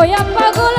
হইয়া পাগল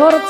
Творог